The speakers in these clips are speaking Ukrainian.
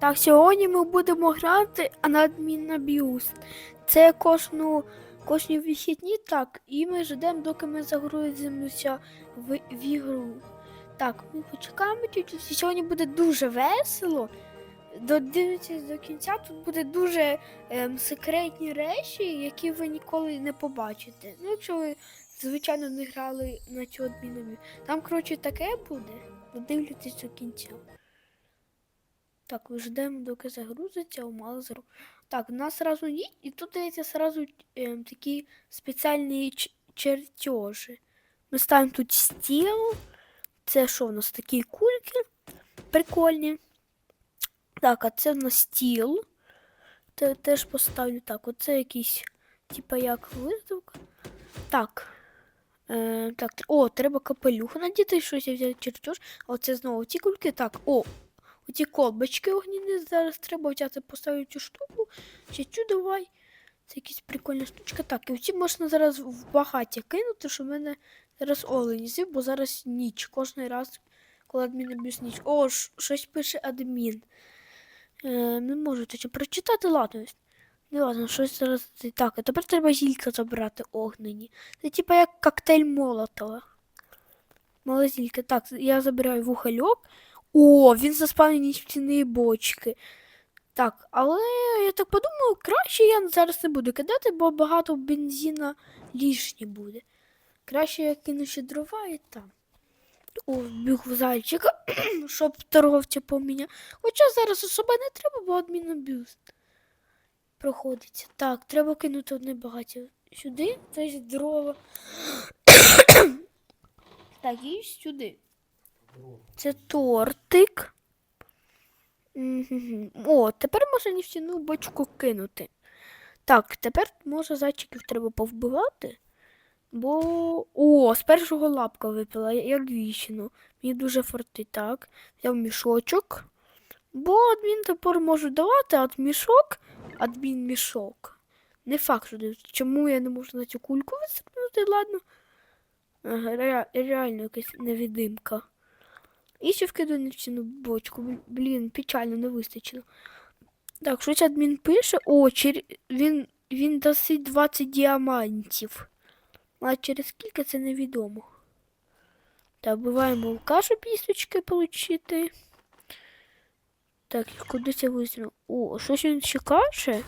Так, сьогодні ми будемо грати на адмінаб'юз. Це кожну, кожні вихідні, так, і ми ждемо, доки ми загрузимося в, в ігру. Так, ми почекаємо чуть-чуть. Сьогодні буде дуже весело. Додивитесь до кінця, тут буде дуже ем, секретні речі, які ви ніколи не побачите. Ну, якщо ви, звичайно, не грали на цю адмінаб'юз. Там, коротше, таке буде. Додивлюйтесь до кінця. Так, ждемо, доки загрузиться у Малзеру. Так, у нас сразу ніч, і тут дається сразу ем, такі спеціальні чертежі. Ми ставимо тут стіл. Це що у нас такі кульки прикольні. Так, а це в нас стіл. Те, теж поставлю так. Оце якийсь, типа як виставка. Так. Е, так, о, треба капелюх надіти, щось я взяв чертеж. А оце знову ті кульки. Так, о, Оті колбочки огніні зараз треба взяти, поставити цю штуку. Ще цю давай. Це якась прикольна штучка. Так, і оці можна зараз в багаття кинути, щоб в мене зараз олень з'їв, бо зараз ніч. Кожний раз, коли адмін ніч. О, щось пише адмін. Е, не можу точно прочитати, ладно. Не ладно, щось зараз. Так, а тепер треба зілька забрати огнені. Це типа як коктейль Молотова. Малозілька. Так, я забираю вухольок. О, він заспавнені стіни бочки. Так, але я так подумав, краще я зараз не буду кидати, бо багато бензина лишні буде. Краще я кину ще дрова і там. О, біг в зайчика, щоб торговця поміняв. Хоча зараз особо не треба, бо адмінобюст проходиться. Так, треба кинути одне багаття сюди, тобто дрова. так, і сюди. Це тортик. О, тепер можна нефтяну бочку кинути. Так, тепер може зайчиків треба повбивати. Бо. О, з першого лапка випила, як вічно. Мені дуже фартить. Так. Взяв мішочок. Бо адмін тепер можу давати, а мішок, адмін мішок. Не факт, що. Чому я не можу на цю кульку вистрибнути, ладно. Ре- реально якась невидимка. І ще вкидаю нефтяну бочку. Блін, печально не вистачило. Так, щось адмін пише. О, чер... він, він дасть 20 діамантів. А через скільки це невідомо. Так, буваємо вовка, щоб пісточки отримати. Так, і кудись я вистрілив. О, щось він ще каже.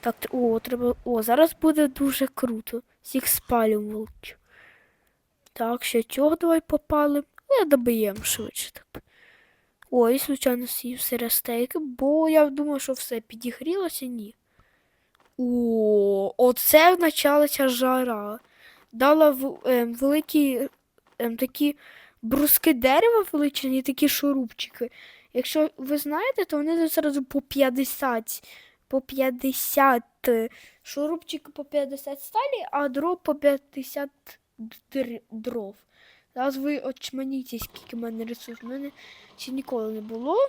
Так, о, треба. О, зараз буде дуже круто. Всіх спалювати. Так, ще цього давай попалим. Ну, добиємо швидше так. Ой, звичайно, з'їв сире стейки, бо я думав, що все підігрілося, ні. О, оце почалася жара. Дала в, ем, великі ем, такі бруски дерева величезні, такі шурупчики. Якщо ви знаєте, то вони зразу по 50, по 50 е, шурупчики по 50 сталі, а дров по 50 др- дров. Зараз ви очманіться, скільки в мене ресурсів. У мене ще ніколи не було.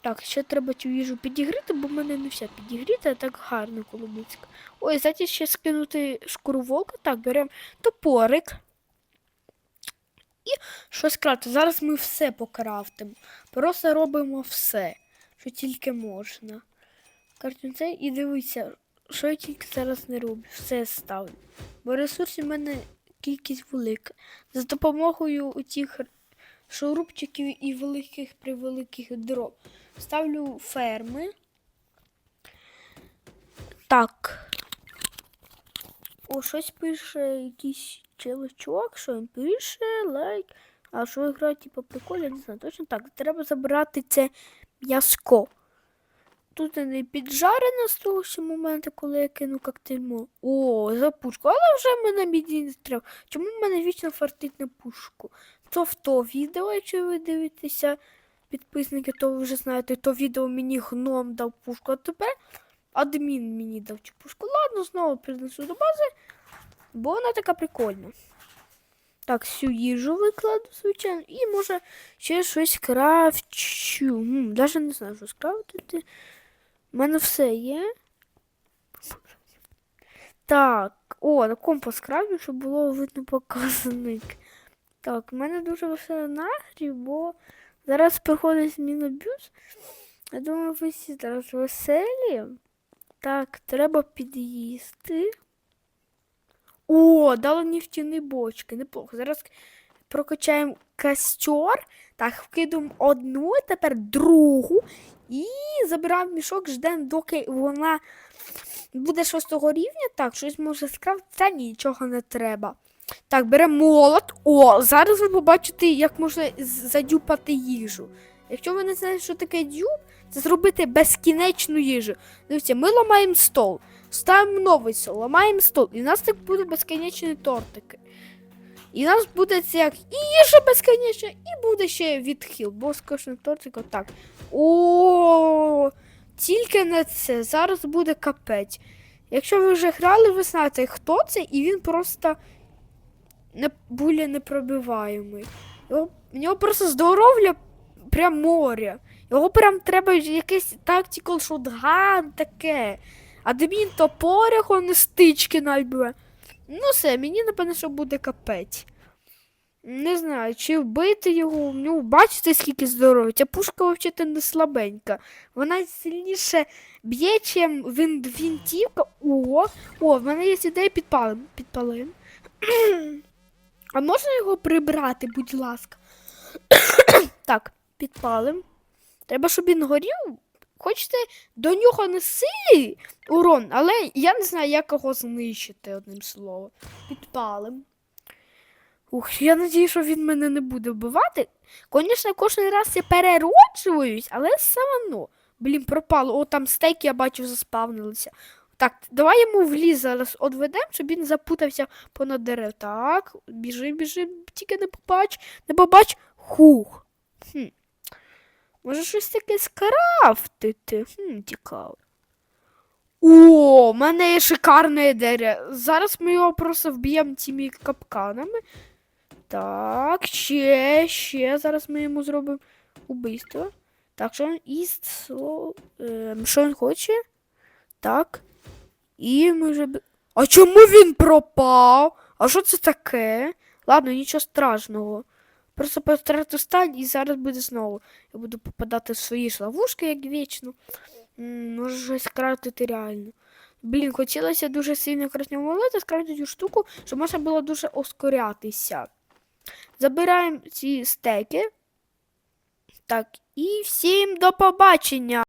Так, ще треба цю їжу підігріти, бо в мене не вся підігріта, а так гарно коломицька. Ой, знаєте, ще скинути шкуру волка. Так, беремо топорик. І щось крафти. Зараз ми все покрафтимо. Просто робимо все, що тільки можна. Картин це і дивіться, що я тільки зараз не роблю. Все ставлю. Бо ресурсів в мене кількість велика. За допомогою цих шурупчиків і великих превеликих дров. Ставлю ферми. Так. О, щось пише якийсь челочок, що він пише, лайк. А що гра, типу, прикольно, не знаю. Точно так. Треба забрати це м'яско. Тут не піджарено з того ще моменту, коли я кину коктейльмо. О, за пушку. Але вже мене мені не треба. Чому мене вічно фартить на пушку? То в то відео, якщо ви дивитеся, підписники, то ви вже знаєте, то відео мені гном дав пушку, а тепер адмін мені дав цю пушку. Ладно, знову принесу до бази, бо вона така прикольна. Так, всю їжу викладу, звичайно, і може ще щось крафчу. Даже не знаю, що скрафтити. У мене все є. Так, о, на компас крафтю, щоб було видно показник. Так, в мене дуже веселий настрій, бо зараз приходить зміна бюз. Я думаю, ви всі зараз веселі. Так, треба під'їсти. О, дали нефтяні бочки. Неплохо. Зараз прокачаємо костер. Так, вкидуємо одну, тепер другу. І забираємо мішок, ждемо, доки вона буде шостого рівня. Так, щось може скрафтити. Та нічого не треба. Так, беремо молот. О, зараз ви побачите, як можна задюпати їжу. Якщо ви не знаєте, що таке дюб, це зробити безкінечну їжу. Дивіться, ми ламаємо стол, ставимо новий стол, ламаємо стол, і в нас так буде безкінечні тортики. І у нас буде це як і їжа безконечна, і буде ще відхил, бо з кожним тортиком так. О, тільки не це. Зараз буде капець. Якщо ви вже грали, ви знаєте, хто це, і він просто не буля непробиваємий. Його, в нього просто здоров'я прям море. Його прям треба якийсь tactical shotgun таке. А Адмін топорях, он стички навіть. Ну все, мені напевно, що буде капець. Не знаю, чи вбити його. Ну, бачите, скільки здоров'я. Ця пушка взагалі не слабенька. Вона сильніше б'є, чим вин- винтівка. О, о, в мене є ідея підпалим. Підпалим. А можна його прибрати, будь ласка. так, підпалим. Треба, щоб він горів. Хочете до нього неси урон, але я не знаю, як його знищити, одним словом. Підпалим. Ух, я надію, що він мене не буде вбивати. Звісно, кожен раз я перероджуюсь, але все одно. Блін, пропало. О, там стейки, я бачу, заспавнилися. Так, давай йому в ліс зараз одведемо, щоб він запутався понад дерев. Так, біжи, біжи, тільки не побач, не побач. Хух. Хм. Може щось таке скрафтити? Хм, цікаво. О, в мене є шикарна ідея. Зараз ми його просто вб'ємо цими капканами. Так, ще, ще. Зараз ми йому зробимо убийство. Так, що він іст, сло... ем, що він хоче? Так. І ми вже. А чому він пропав? А що це таке? Ладно, нічого страшного. Просто потратив стань і зараз буде знову. Я буду попадати в свої ж ловушки, як вічно. Може щось кратити реально. Блін, хотілося дуже сильно красню молити, скрафтити цю штуку, щоб можна було дуже ускорятися. Забираємо ці стеки. Так, і всім до побачення!